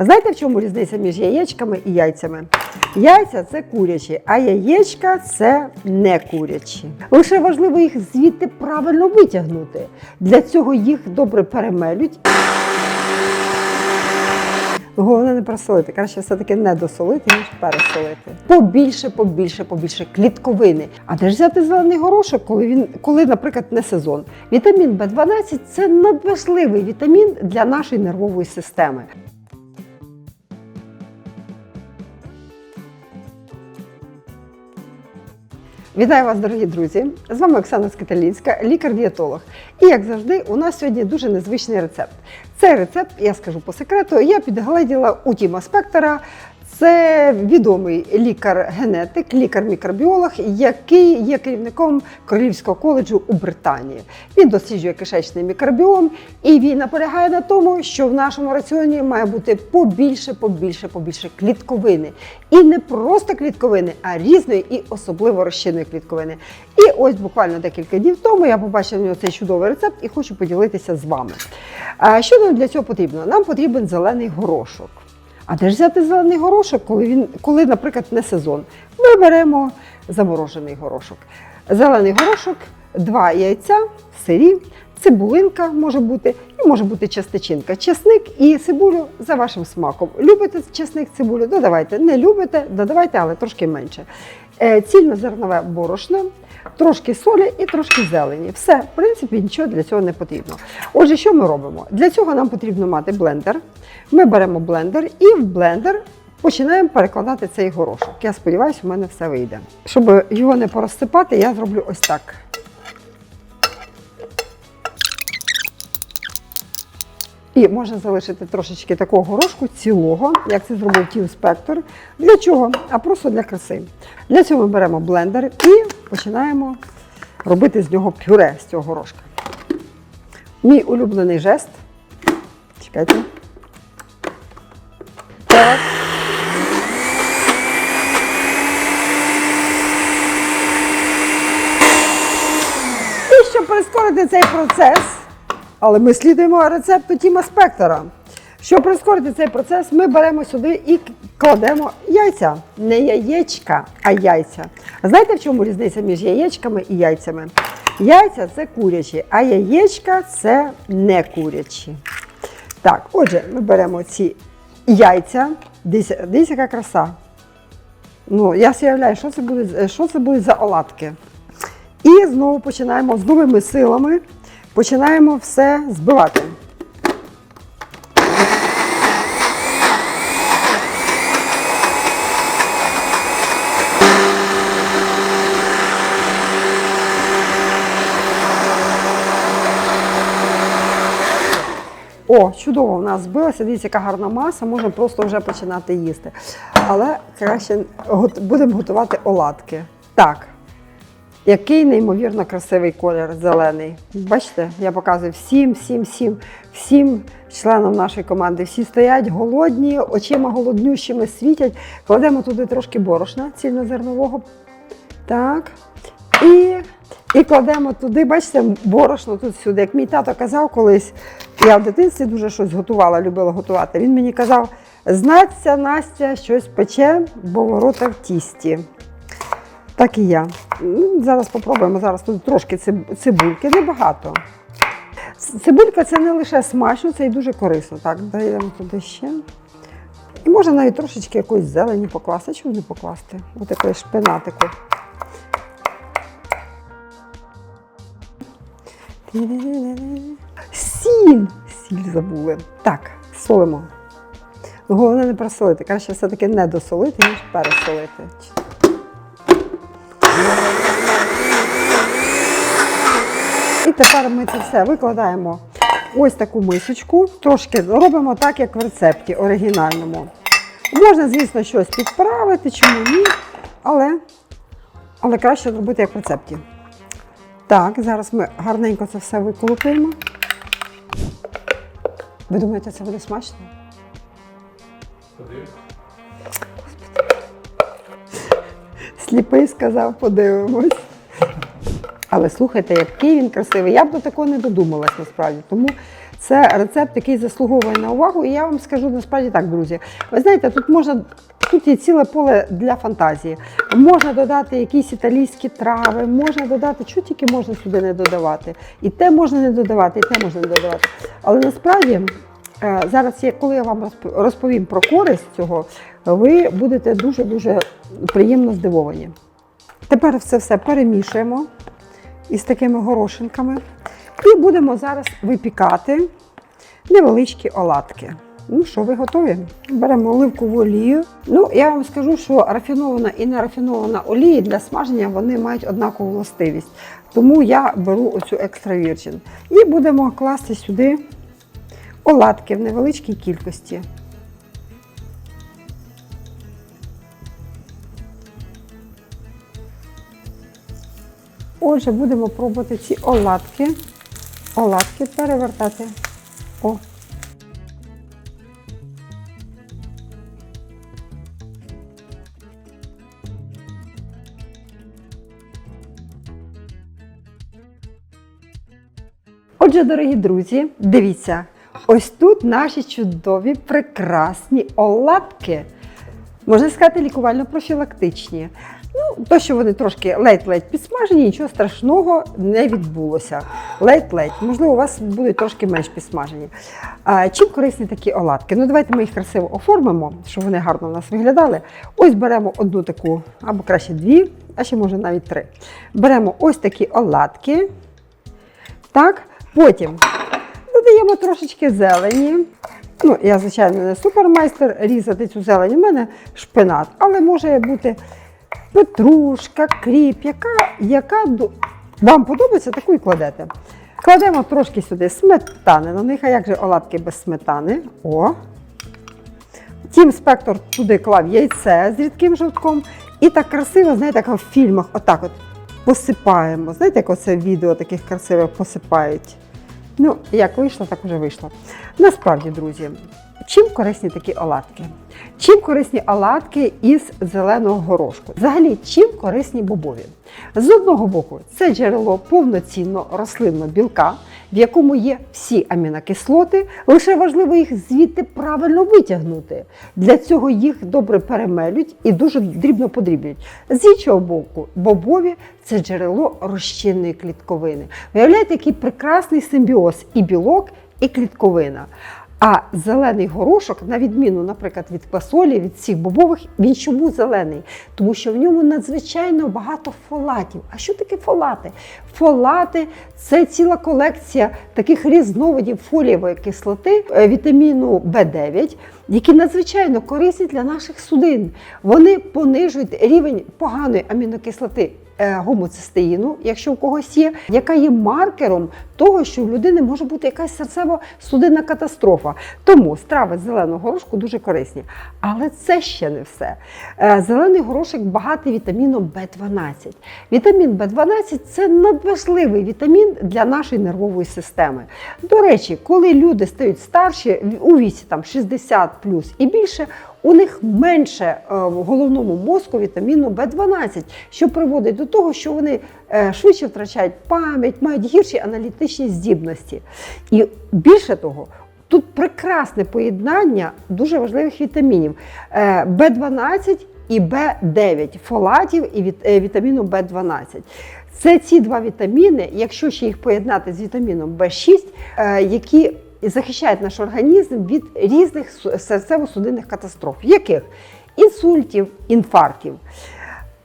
Знаєте, в чому різниця між яєчками і яйцями? Яйця це курячі, а яєчка це не курячі. Лише важливо їх звідти правильно витягнути. Для цього їх добре перемелють. Головне не просолити, краще все-таки не досолити, ніж пересолити. Побільше, побільше, побільше клітковини. А де ж взяти зелений горошок, коли він, коли, наприклад, не сезон? Вітамін В12 це надважливий вітамін для нашої нервової системи. Вітаю вас, дорогі друзі! З вами Оксана Скиталінська, лікар-дієтолог. І як завжди, у нас сьогодні дуже незвичний рецепт. Цей рецепт, я скажу по секрету, я підгледіла у Тіма Спектора. Це відомий лікар-генетик, лікар-мікробіолог, який є керівником Королівського коледжу у Британії. Він досліджує кишечний мікробіом і він наполягає на тому, що в нашому раціоні має бути побільше, побільше, побільше клітковини. І не просто клітковини, а різної і особливо розчинної клітковини. І ось буквально декілька днів тому я побачила в нього цей чудовий рецепт і хочу поділитися з вами. Що нам для цього потрібно? Нам потрібен зелений горошок. А де ж взяти зелений горошок, коли він, коли, наприклад, не сезон? Ми беремо заморожений горошок. Зелений горошок, два яйця, сирі, цибулинка може бути, і може бути частичинка. Чесник і цибулю за вашим смаком. Любите чесник, цибулю, додавайте. Не любите, додавайте, але трошки менше. Е, Цільнозернове борошно, трошки солі і трошки зелені. Все, в принципі, нічого для цього не потрібно. Отже, що ми робимо? Для цього нам потрібно мати блендер. Ми беремо блендер і в блендер починаємо перекладати цей горошок. Я сподіваюся, у мене все вийде. Щоб його не порозсипати, я зроблю ось так. І можна залишити трошечки такого горошку цілого, як це зробив Тім Спектор. Для чого? А просто для краси. Для цього ми беремо блендер і починаємо робити з нього пюре з цього горошка. Мій улюблений жест. Чекайте. Так. І щоб прискорити цей процес, але ми слідуємо рецепту Тіма Спектора. Щоб прискорити цей процес, ми беремо сюди і кладемо яйця. Не яєчка, а яйця. Знаєте, в чому різниця між яєчками і яйцями? Яйця це курячі, а яєчка це не курячі. Так, отже, ми беремо ці яйця. Дивіться, дивіться, яка краса. Ну, я уявляю, що це буде, що це будуть за оладки. І знову починаємо з новими силами, починаємо все збивати. О, чудово, у нас збилося, дивіться, яка гарна маса, можемо просто вже починати їсти. Але краще будемо готувати оладки. Так, який неймовірно красивий колір зелений. Бачите, я показую всім, всім, всім, всім членам нашої команди. Всі стоять голодні, очима голоднющими світять. Кладемо туди трошки борошна цільнозернового. Так. І, і кладемо туди, бачите, борошно тут сюди. Як мій тато казав колись, я в дитинстві дуже щось готувала, любила готувати. Він мені казав: знаться, Настя, щось пече, бо ворота в тісті. Так і я. Ну, Зараз спробуємо. Зараз тут трошки цибульки, небагато. Цибулька це не лише смачно, це і дуже корисно. Так, даємо туди ще. І можна навіть трошечки якоїсь зелені покласти. Чому не покласти? Ось такої шпинатику. Сіль! Сіль забули. Так, солимо. Головне не просолити. Краще все-таки не досолити, ніж пересолити. І тепер ми це все викладаємо ось таку мисочку. Трошки робимо так, як в рецепті оригінальному. Можна, звісно, щось підправити, чому ні, але, але краще зробити як в рецепті. Так, зараз ми гарненько це все виколупуємо. Ви думаєте, це буде смачно? Сліпий сказав, подивимось. Але слухайте, який він красивий. Я б до такого не додумалась насправді. Тому Це рецепт, який заслуговує на увагу. І я вам скажу насправді так, друзі. Ви знаєте, тут можна. Тут є ціле поле для фантазії. Можна додати якісь італійські трави, можна додати, що тільки можна сюди не додавати. І те можна не додавати, і те можна не додавати. Але насправді, е, зараз, коли я вам розповім про користь цього, ви будете дуже-дуже приємно здивовані. Тепер це все перемішуємо із такими горошинками. І будемо зараз випікати невеличкі оладки. Ну що, ви готові? Беремо оливкову олію. Ну, я вам скажу, що рафінована і нерафінована олії для смаження вони мають однакову властивість. Тому я беру оцю екстра вірчин. І будемо класти сюди оладки в невеличкій кількості. Отже, будемо пробувати ці оладки. Оладки перевертати. О. Отже, дорогі друзі, дивіться, ось тут наші чудові, прекрасні оладки. Можна сказати, лікувально-профілактичні. То, що вони трошки ледь-ледь підсмажені, нічого страшного не відбулося. Ледь-ледь. Можливо, у вас будуть трошки менш підсмажені. А, чим корисні такі оладки? Ну, давайте ми їх красиво оформимо, щоб вони гарно у нас виглядали. Ось беремо одну таку, або краще дві, а ще може навіть три. Беремо ось такі оладки. Так, потім додаємо трошечки зелені. Ну, я, звичайно, не супермайстер різати цю зелень. У мене шпинат, але може бути петрушка, кріп, яка, яка вам подобається, таку і кладете. Кладемо трошки сюди сметани. На них, а як же оладки без сметани? О. Тім спектор туди клав яйце з рідким жовтком. І так красиво, знаєте, як в фільмах, отак от посипаємо. Знаєте, як оце відео таких красивих посипають. Ну, як вийшло, так вже вийшло. Насправді, друзі, чим корисні такі оладки? Чим корисні оладки із зеленого горошку? Взагалі, чим корисні бобові? З одного боку, це джерело повноцінно рослинного білка, в якому є всі амінокислоти, лише важливо їх звідти правильно витягнути. Для цього їх добре перемелють і дуже дрібно подрібнюють. З іншого боку, бобові це джерело розчинної клітковини. Виявляєте, який прекрасний симбіоз і білок, і клітковина. А зелений горошок, на відміну, наприклад, від квасолі, від всіх бобових, він чому зелений? Тому що в ньому надзвичайно багато фолатів. А що таке фолати? Фолати це ціла колекція таких різновидів фолієвої кислоти, е, вітаміну В9, які надзвичайно корисні для наших судин. Вони понижують рівень поганої амінокислоти гомоцистеїну, якщо у когось є, яка є маркером того, що в людини може бути якась серцево-судинна катастрофа. Тому страви з зеленого горошку дуже корисні. Але це ще не все. Е, Зелений горошок багатий вітаміном В12. Вітамін В12 це надважливий вітамін для нашої нервової системи. До речі, коли люди стають старші у віці там 60 плюс і більше, у них менше е, в головному мозку вітаміну В12, що приводить до того, що вони е, швидше втрачають пам'ять, мають гірші аналітичні здібності. І більше того, тут прекрасне поєднання дуже важливих вітамінів Е, В12 і Б9, фолатів і вітаміну Б12. Це ці два вітаміни, якщо ще їх поєднати з вітаміном В6, е, які захищають наш організм від різних серцево-судинних катастроф, яких інсультів, інфарктів.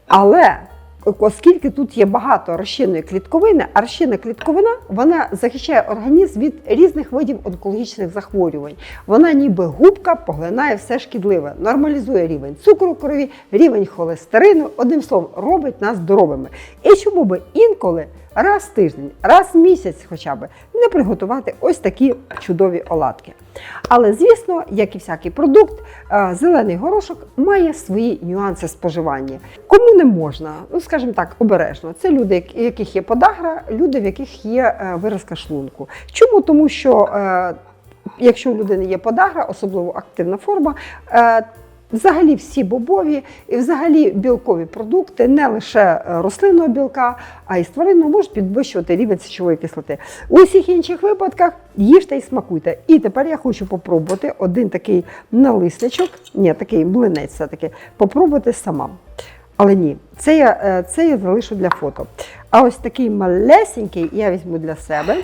Але оскільки тут є багато розчинної клітковини, а розчинна клітковина вона захищає організм від різних видів онкологічних захворювань. Вона ніби губка поглинає все шкідливе, нормалізує рівень цукру в крові, рівень холестерину, одним словом, робить нас здоровими. І чому би інколи раз в тиждень, раз в місяць хоча б не приготувати ось такі чудові оладки. Але, звісно, як і всякий продукт, е, зелений горошок має свої нюанси споживання. Кому не можна, ну скажімо так, обережно. Це люди, в яких є подагра, люди, в яких є е, виразка шлунку. Чому? Тому що е, якщо у людини є подагра, особливо активна форма, взагалі всі бобові і взагалі білкові продукти, не лише е, рослинного білка, а й з тваринного можуть підвищувати рівень сечової кислоти. У всіх інших випадках їжте і смакуйте. І тепер я хочу попробувати один такий налисничок, ні, такий млинець все-таки, попробувати сама. Але ні, це я, е, це я залишу для фото. А ось такий малесенький я візьму для себе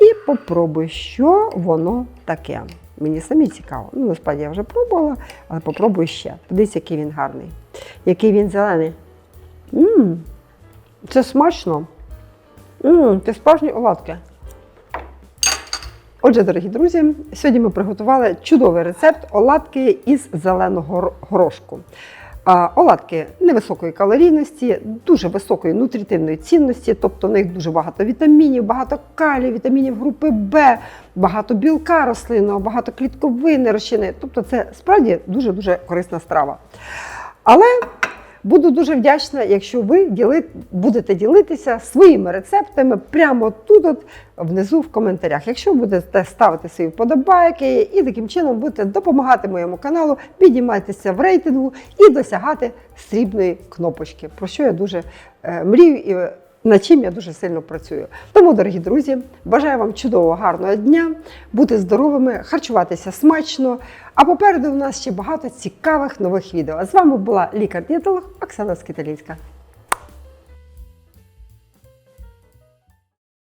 і попробую, що воно таке. Мені самі цікаво. Ну, насправді я вже пробувала, але попробую ще. Подивіться, який він гарний, який він зелений. Мм, це смачно. Мм, це справжні оладки. Отже, дорогі друзі, сьогодні ми приготували чудовий рецепт оладки із зеленого горошку. Оладки невисокої калорійності, дуже високої нутритивної цінності, тобто в них дуже багато вітамінів, багато калію, вітамінів групи Б, багато білка рослинного, багато клітковини розчини. Тобто це справді дуже-дуже корисна страва. Але буду дуже вдячна, якщо ви діли, будете ділитися своїми рецептами прямо тут, от, внизу в коментарях. Якщо будете ставити свої вподобайки і таким чином будете допомагати моєму каналу підніматися в рейтингу і досягати срібної кнопочки, про що я дуже е, мрію і над чим я дуже сильно працюю. Тому, дорогі друзі, бажаю вам чудового, гарного дня, бути здоровими, харчуватися смачно. А попереду у нас ще багато цікавих нових відео. З вами була лікар-дієтолог Оксана Скиталінська.